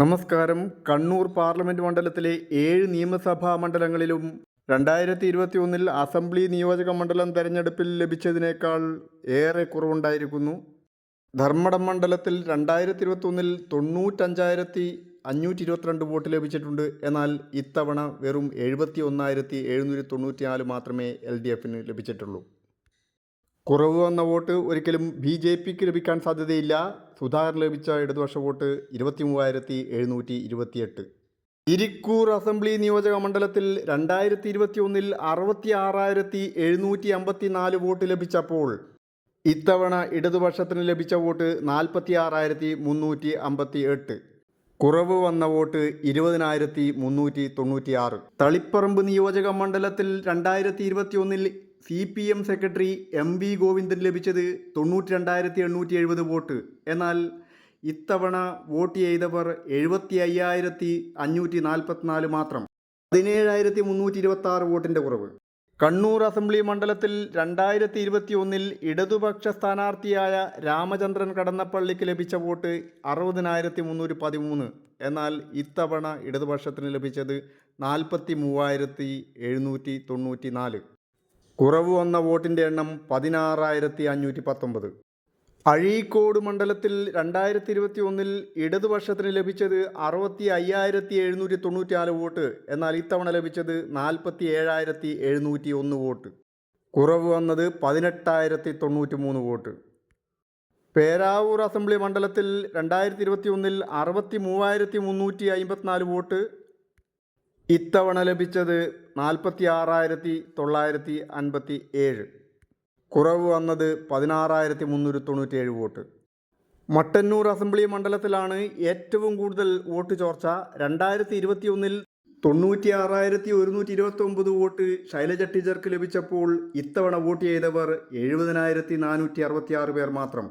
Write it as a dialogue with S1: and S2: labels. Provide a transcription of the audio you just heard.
S1: നമസ്കാരം. കണ്ണൂർ പാർലമെന്റ് മണ്ഡലത്തിലെ ഏഴ് നിയമസഭാ മണ്ഡലങ്ങളിലും രണ്ടായിരത്തി ഇരുപത്തി ഒന്നിൽ അസംബ്ലി നിയോജക മണ്ഡലം തെരഞ്ഞെടുപ്പിൽ ലഭിച്ചതിനേക്കാൾ ഏറെ കുറവുണ്ടായിരിക്കുന്നു. ധർമ്മടം മണ്ഡലത്തിൽ രണ്ടായിരത്തി ഇരുപത്തി ഒന്നിൽ തൊണ്ണൂറ്റഞ്ചായിരത്തി അഞ്ഞൂറ്റി ഇരുപത്തിരണ്ട് വോട്ട് ലഭിച്ചിട്ടുണ്ട്. എന്നാൽ ഇത്തവണ വെറും എഴുപത്തി ഒന്നായിരത്തി എഴുന്നൂറ്റി തൊണ്ണൂറ്റി നാല് മാത്രമേ എൽ ഡി എഫിന് ലഭിച്ചിട്ടുള്ളൂ. കുറവ് വന്ന വോട്ട് ഒരിക്കലും ബി ജെ പിക്ക് ലഭിക്കാൻ സാധ്യതയില്ല. സുധാകരൻ ലഭിച്ച ഇടതുപക്ഷ വോട്ട് ഇരുപത്തി മൂവായിരത്തി എഴുന്നൂറ്റി ഇരുപത്തിയെട്ട് ഇരിക്കൂർ അസംബ്ലി നിയോജക മണ്ഡലത്തിൽ രണ്ടായിരത്തി ഇരുപത്തി ഒന്നിൽ അറുപത്തി ആറായിരത്തി എഴുന്നൂറ്റി അമ്പത്തി നാല് വോട്ട് ലഭിച്ചപ്പോൾ ഇത്തവണ ഇടതുപക്ഷത്തിന് ലഭിച്ച വോട്ട് നാൽപ്പത്തി ആറായിരത്തി മുന്നൂറ്റി അമ്പത്തി എട്ട് കുറവ് വന്ന വോട്ട് ഇരുപതിനായിരത്തി മുന്നൂറ്റി തൊണ്ണൂറ്റി ആറ് തളിപ്പറമ്പ് നിയോജക മണ്ഡലത്തിൽ രണ്ടായിരത്തി ഇരുപത്തി ഒന്നിൽ C P M secretary M V Govindan ലഭിച്ചത് തൊണ്ണൂറ്റി രണ്ടായിരത്തി എണ്ണൂറ്റി എഴുപത് വോട്ട്. എന്നാൽ ഇത്തവണ വോട്ട് ചെയ്തവർ എഴുപത്തി അയ്യായിരത്തി അഞ്ഞൂറ്റി നാൽപ്പത്തിനാല് മാത്രം. പതിനേഴായിരത്തി മുന്നൂറ്റി ഇരുപത്തി ആറ് വോട്ടിന്റെ കുറവ്. കണ്ണൂർ അസംബ്ലി മണ്ഡലത്തിൽ രണ്ടായിരത്തി ഇരുപത്തി ഒന്നിൽ ഇടതുപക്ഷ സ്ഥാനാർത്ഥിയായ രാമചന്ദ്രൻ കടന്നപ്പള്ളിക്ക് ലഭിച്ച വോട്ട് അറുപതിനായിരത്തി മുന്നൂറ്റി പതിമൂന്ന് എന്നാൽ ഇത്തവണ ഇടതുപക്ഷത്തിന് ലഭിച്ചത് നാൽപ്പത്തി മൂവായിരത്തി എഴുന്നൂറ്റി തൊണ്ണൂറ്റി നാല് കുറവ് വന്ന വോട്ടിന്റെ എണ്ണം പതിനാറായിരത്തി അഞ്ഞൂറ്റി പത്തൊമ്പത് അഴീക്കോട് മണ്ഡലത്തിൽ രണ്ടായിരത്തി ഇരുപത്തി ഒന്നിൽ ഇടതുപക്ഷത്തിന് ലഭിച്ചത് അറുപത്തി അയ്യായിരത്തി എഴുന്നൂറ്റി തൊണ്ണൂറ്റിനാല് വോട്ട് എന്നാൽ ഇത്തവണ ലഭിച്ചത് നാൽപ്പത്തി ഏഴായിരത്തി എഴുന്നൂറ്റി ഒന്ന് വോട്ട്. കുറവ് വന്നത് പതിനെട്ടായിരത്തി തൊണ്ണൂറ്റി മൂന്ന് വോട്ട്. പേരാവൂർ അസംബ്ലി മണ്ഡലത്തിൽ രണ്ടായിരത്തി ഇരുപത്തി ഒന്നിൽ അറുപത്തി മൂവായിരത്തി മുന്നൂറ്റി അമ്പത്തിനാല് വോട്ട് ഇത്തവണ ലഭിച്ചത് നാൽപ്പത്തി ആറായിരത്തി തൊള്ളായിരത്തി അൻപത്തി ഏഴ് കുറവ് വന്നത് പതിനാറായിരത്തി മുന്നൂറ്റി തൊണ്ണൂറ്റി ഏഴ് വോട്ട്. മട്ടന്നൂർ അസംബ്ലി മണ്ഡലത്തിലാണ് ഏറ്റവും കൂടുതൽ വോട്ട് ചോർച്ച. രണ്ടായിരത്തി ഇരുപത്തി ഒന്നിൽ തൊണ്ണൂറ്റി ആറായിരത്തി ഒരുന്നൂറ്റി ഇരുപത്തി ഒമ്പത് വോട്ട് ശൈലജ ടീച്ചർക്ക് ലഭിച്ചപ്പോൾ ഇത്തവണ വോട്ട് ചെയ്തവർ എഴുപതിനായിരത്തി നാനൂറ്റി അറുപത്തി ആറ് പേർ മാത്രം.